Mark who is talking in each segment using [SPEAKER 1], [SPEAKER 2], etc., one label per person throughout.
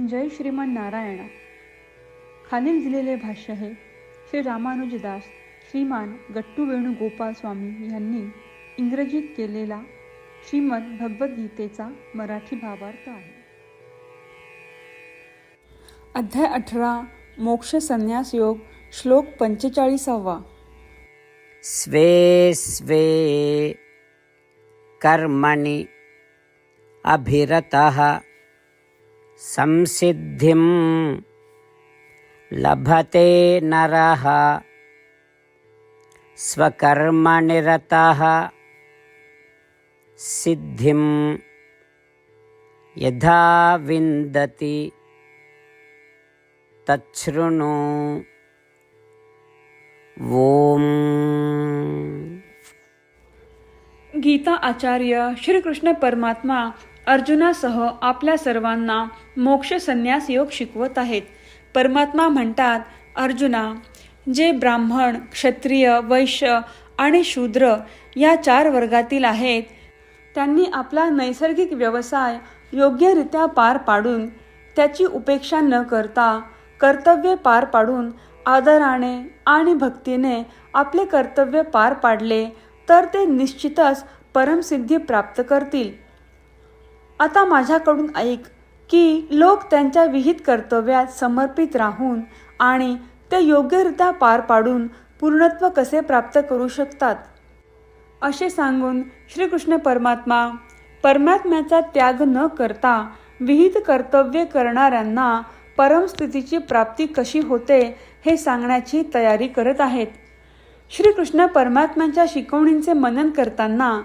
[SPEAKER 1] जय श्रीमान नारायणा. खालील दिलेले भाष्य हे श्री रामानुजदास श्रीमान गट्टू वेणुगोपाल स्वामी यांनी इंग्रजीत केलेला श्रीमद भगवद्गीतेचा मराठी भावार्थ आहे. अध्याय अठरा मोक्ष संन्यास योग श्लोक पंचेचाळीसावा.
[SPEAKER 2] स्वे स्वे कर्मणि अभिरतः संसिद्धिं लभते नरः स्वकर्मनिरतः सिद्धिं यथा विन्दति तच्छृणु ॐ
[SPEAKER 1] गीता आचार्य श्रीकृष्ण परमात्मा अर्जुनासह आपल्या सर्वांना मोक्ष संन्यास योग शिकवत आहेत. परमात्मा म्हणतात अर्जुना जे ब्राह्मण क्षत्रिय वैश्य आणि शूद्र या चार वर्गातील आहेत त्यांनी आपला नैसर्गिक व्यवसाय योग्यरित्या पार पाडून त्याची उपेक्षा न करता कर्तव्य पार पाडून आदराने आणि भक्तीने आपले कर्तव्य पार पाडले तर ते निश्चितच परमसिद्धी प्राप्त करतील. आता माझ्याकडून ऐक की लोक त्यांच्या विहित कर्तव्यात समर्पित राहून आणि ते योग्यरित्या पार पाडून पूर्णत्व कसे प्राप्त करू शकतात? असे सांगून श्रीकृष्ण परमात्मा परमात्म्याचा त्याग न करता विहित कर्तव्य करणाऱ्यांना परमस्थितीची प्राप्ती कशी होते हे सांगण्याची तयारी करत आहेत. श्रीकृष्ण परमात्म्याच्या शिकवणींचे मनन करताना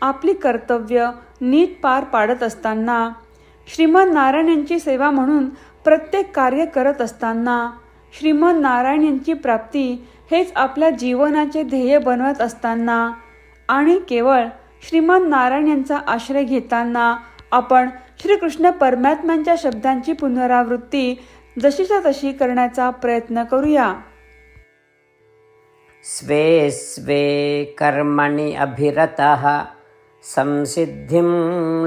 [SPEAKER 1] आपली कर्तव्य नीट पार पाडत असताना श्रीमद नारायण यांची सेवा म्हणून प्रत्येक कार्य करत असताना श्रीमद नारायण यांची प्राप्ती हेच आपल्या जीवनाचे ध्येय बनवत असताना आणि केवळ श्रीमद नारायण यांचा आश्रय घेताना आपण श्रीकृष्ण परमात्म्यांच्या शब्दांची पुनरावृत्ती जशीच्या तशी करण्याचा प्रयत्न करूया.
[SPEAKER 2] स्वे स्वे कर्मणि अभिरतः। संसिद्धिं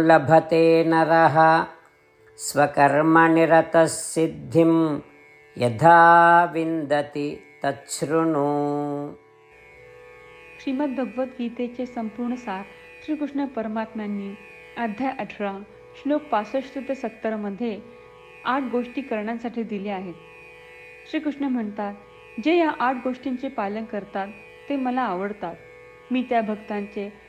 [SPEAKER 2] लभते नरः। स्वकर्मनिरतः सिद्धिं यथा विन्दति तच्छृणु।
[SPEAKER 1] श्रीमद्भगवद्गीतेचे संपूर्ण सार श्रीकृष्ण परमात्म्यांनी अध्याय अठरा श्लोक पासष्ट ते सत्तरमध्ये आठ गोष्टी करण्यासाठी दिल्या आहेत. श्रीकृष्ण म्हणतात जे या आठ गोष्टींचे पालन करतात ते मला आवडतात. मी त्या भक्तांचे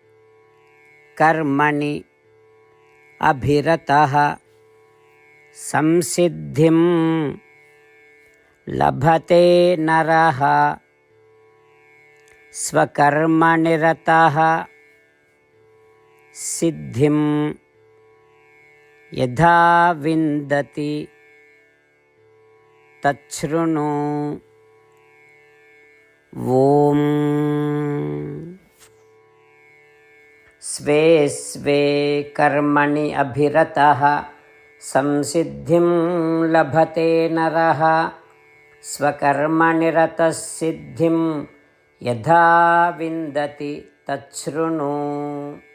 [SPEAKER 2] कर्मणि अभिरतः संसिद्धिं लभते नरः। स्वकर्मनिरतः सिद्धिं यथा विन्दति। तच्छृणु। ॐ स्वे स्वे कर्मणि अभिरतः। संसिद्धिं लभते नरः। स्वकर्मनिरतः सिद्धिं यथा विन्दति तच्छृणु।